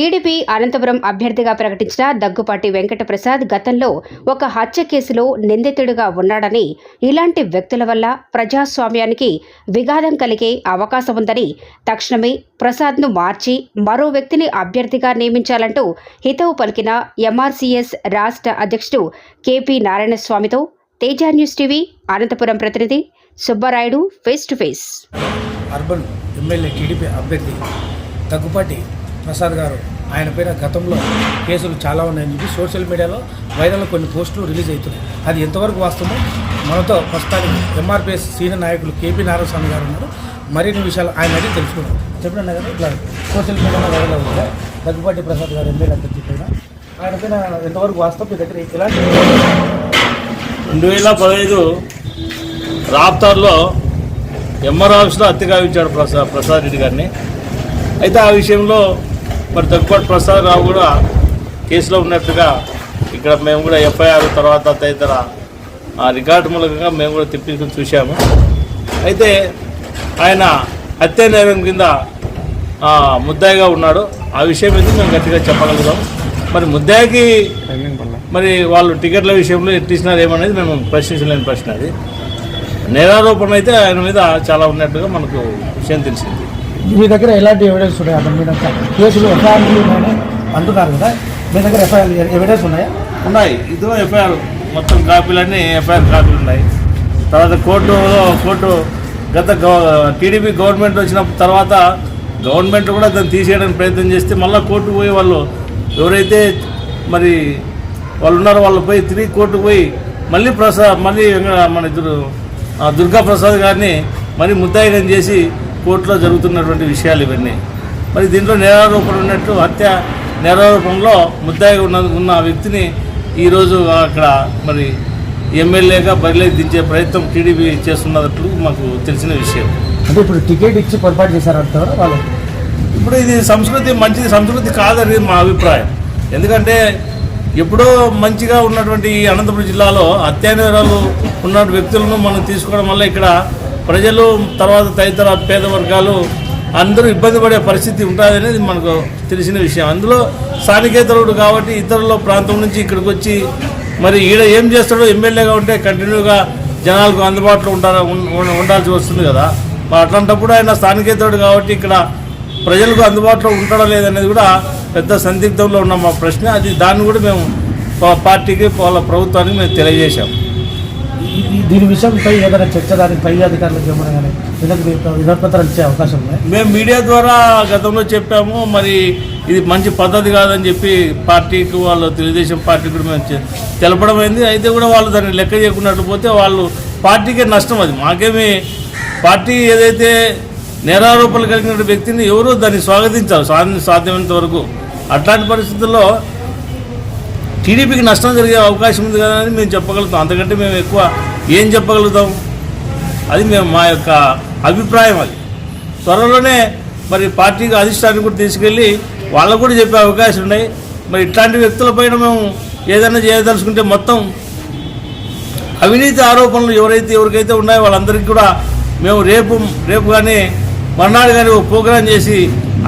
TDP Anantapuram అభ్యర్థిగా ప్రకటించిన దగ్గుపాటి వెంకటప్రసాద్ గతంలో ఒక హత్య కేసులో నిందితుడిగా ఉన్నాడని ఇలాంటి వ్యక్తుల వల్ల ప్రజాస్వామ్యానికి విఘాతం కలిగే అవకాశం ఉందని తక్షణమే ప్రసాద్ను మార్చి మరో వ్యక్తిని అభ్యర్థిగా నియమించాలంటూ హితవు పలికిన ఎంఆర్సీఎస్ రాష్ట్ర అధ్యక్షుడు కేపీ నారాయణస్వామితో తేజ న్యూస్ టీవీ అనంతపురం ప్రతినిధి Subbarayudu face to face. Urban MLA TDP అభ్యర్థి దగ్గుపాటి ప్రసాద్ గారు ఆయన పైన గతంలో కేసులు చాలా ఉన్నాయని చెప్పి సోషల్ మీడియాలో వైరల్ కొన్ని పోస్టులు రిలీజ్ అవుతున్నాయి. అది ఎంతవరకు వాస్తవమో మనతో ప్రస్తుతానికి ఎంఆర్పిఎస్ సీనియర్ నాయకులు కేపీ నారాయణస్వామి గారు ఉన్నారు. మరిన్ని విషయాలు ఆయన అడిగి తెలుసుకున్నాం చెప్పినా కదా ఇట్లా సోషల్ మీడియాలో వైరల్ అవుతుంది దగ్గుపాటి ప్రసాద్ గారు ఎమ్మెల్యే అభ్యర్థి చెప్పిన ఆయన పైన ఎంతవరకు వాస్తవం మీ దగ్గర ఎలాంటి రెండు వేల పదహైదు రాప్తార్లో ఎంఆర్ ఆఫీస్లో హత్య గావించాడు ప్రసాద్ ప్రసాద్ రెడ్డి గారిని. అయితే ఆ విషయంలో మరి దగ్గుబాటు ప్రసాద్ రావు కూడా కేసులో ఉన్నట్టుగా ఇక్కడ మేము కూడా ఎఫ్ఐఆర్ తర్వాత తదితర ఆ రికార్డు మూలకంగా మేము కూడా తెప్పించుకుని చూశాము. అయితే ఆయన హత్య నేరం కింద ముద్దాయిగా ఉన్నాడు. ఆ విషయం మీద మేము గట్టిగా చెప్పగలుగుతాం? మరి ముద్దాయికి మరి వాళ్ళు టికెట్ల విషయంలో ఎట్టిస్తున్నారు ఏమనేది మేము ప్రశ్నించలేని ప్రశ్న అది. నేరారోపణ అయితే ఆయన మీద చాలా ఉన్నట్టుగా మనకు విషయం తెలిసింది. మీ దగ్గర ఎలాంటి ఎవిడెన్స్ ఉన్నాయి? అతని మీద కేసులు ఎఫ్ఐఆర్లు ఉన్నాయని అంటున్నారు కదా. మీ దగ్గర ఎఫ్ఐఆర్ ఎవిడెన్స్ ఉన్నాయా? ఉన్నాయి. ఇదో ఎఫ్ఐఆర్. మొత్తం కాపీలన్నీ ఎఫ్ఐఆర్ కాపీలు ఉన్నాయి. తర్వాత కోర్టులో కోర్టు గత టీడీపీ గవర్నమెంట్ వచ్చిన తర్వాత గవర్నమెంట్ కూడా దాన్ని తీసేయడానికి ప్రయత్నం చేస్తే మళ్ళీ కోర్టుకు పోయి వాళ్ళు ఎవరైతే మరి వాళ్ళు ఉన్నారో వాళ్ళు పోయి తిరిగి కోర్టుకు పోయి మళ్ళీ ప్రసాద్ మళ్ళీ మన ఇద్దరు దుర్గా ప్రసాద్ గారిని మరి ముద్దాయిగం చేసి కోర్టులో జరుగుతున్నటువంటి విషయాలు ఇవన్నీ. మరి దీంట్లో నేరారోపణ ఉన్నట్టు హత్య నేరారోపణలో ముద్దాయిగా ఉన్న ఉన్న వ్యక్తిని ఈరోజు అక్కడ మరి ఎమ్మెల్యేగా బరిలోకి దించే ప్రయత్నం టీడీపీ చేస్తున్నట్లు మాకు తెలిసిన విషయం. అంటే ఇప్పుడు టికెట్ ఇచ్చి పొరపాటు చేశారంటారు వాళ్ళు? ఇప్పుడు ఇది సంస్కృతి మంచిది సంస్కృతి కాదని మా అభిప్రాయం. ఎందుకంటే ఎప్పుడో మంచిగా ఉన్నటువంటి ఈ అనంతపురం జిల్లాలో అత్యానేరాలు ఉన్న వ్యక్తులను మనం తీసుకోవడం వల్ల ఇక్కడ ప్రజలు తర్వాత తదితర పేద వర్గాలు అందరూ ఇబ్బంది పడే పరిస్థితి ఉంటుంది అనేది మనకు తెలిసిన విషయం. అందులో స్థానికేతరుడు కాబట్టి ఇతరుల ప్రాంతం నుంచి ఇక్కడికి వచ్చి మరి ఈడ ఏం చేస్తాడో ఎమ్మెల్యేగా ఉంటే కంటిన్యూగా జనాలకు అందుబాటులో ఉంటారా ఉండాల్సి వస్తుంది కదా. మరి అట్లాంటప్పుడు ఆయన స్థానికేతరుడు కాబట్టి ఇక్కడ ప్రజలకు అందుబాటులో ఉంటాడా లేదనేది కూడా పెద్ద సందిగ్ధంలో ఉన్న. మా ప్రశ్న అది దాన్ని కూడా మేము పా- పార్టీకి వాళ్ళ ప్రభుత్వానికి మేము తెలియజేశాం. దీని విషయంపై ఏదైనా చర్చ దానికి పై అధికారులకు ఏమైనా కానీ వీళ్ళకి వినోత్పత్రాలు ఇచ్చే అవకాశం ఉన్నాయి మేము మీడియా ద్వారా గతంలో చెప్పాము మరి ఇది మంచి పద్ధతి కాదని చెప్పి పార్టీకి వాళ్ళు తెలుగుదేశం పార్టీ కూడా మేము తెలపడం అయింది అయితే కూడా వాళ్ళు దాన్ని లెక్క చేయకున్నట్లు పోతే వాళ్ళు పార్టీకే నష్టం అది. మాకేమి పార్టీ ఏదైతే నేరారోపణలు కలిగిన వ్యక్తిని ఎవరు దాన్ని స్వాగతించాలి సాధ్యమైనంత వరకు. అట్లాంటి పరిస్థితుల్లో టీడీపీకి నష్టం జరిగే అవకాశం ఉంది కదా అని మేము చెప్పగలుగుతాం. అంతకంటే మేము ఎక్కువ ఏం చెప్పగలుగుతాం? అది మేము మా యొక్క అభిప్రాయం అది. త్వరలోనే మరి పార్టీకి అధిష్టానికి కూడా తీసుకెళ్ళి వాళ్ళకు కూడా చెప్పే అవకాశం ఉన్నాయి. మరి ఇట్లాంటి వ్యక్తులపైన మేము ఏదైనా చేయదలుచుకుంటే మొత్తం అవినీతి ఆరోపణలు ఎవరైతే ఎవరికైతే ఉన్నాయో వాళ్ళందరికీ కూడా మేము రేపు రేపు కానీ మర్నాడు కానీ ఒక ప్రోగ్రాం చేసి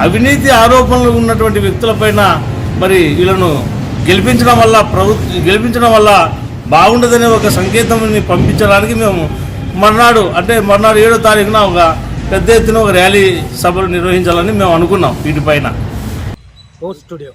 అవినీతి ఆరోపణలు ఉన్నటువంటి వ్యక్తులపైన మరి వీళ్ళను గెలిపించడం వల్ల ప్రభుత్వ గెలిపించడం వల్ల బాగుండదనే ఒక సంకేతం పంపించడానికి మేము మర్నాడు అంటే మర్నాడు ఏడో తారీఖున ఒక పెద్ద ఎత్తున ఒక ర్యాలీ సభలు నిర్వహించాలని మేము అనుకున్నాం వీటిపైన. స్టూడియో.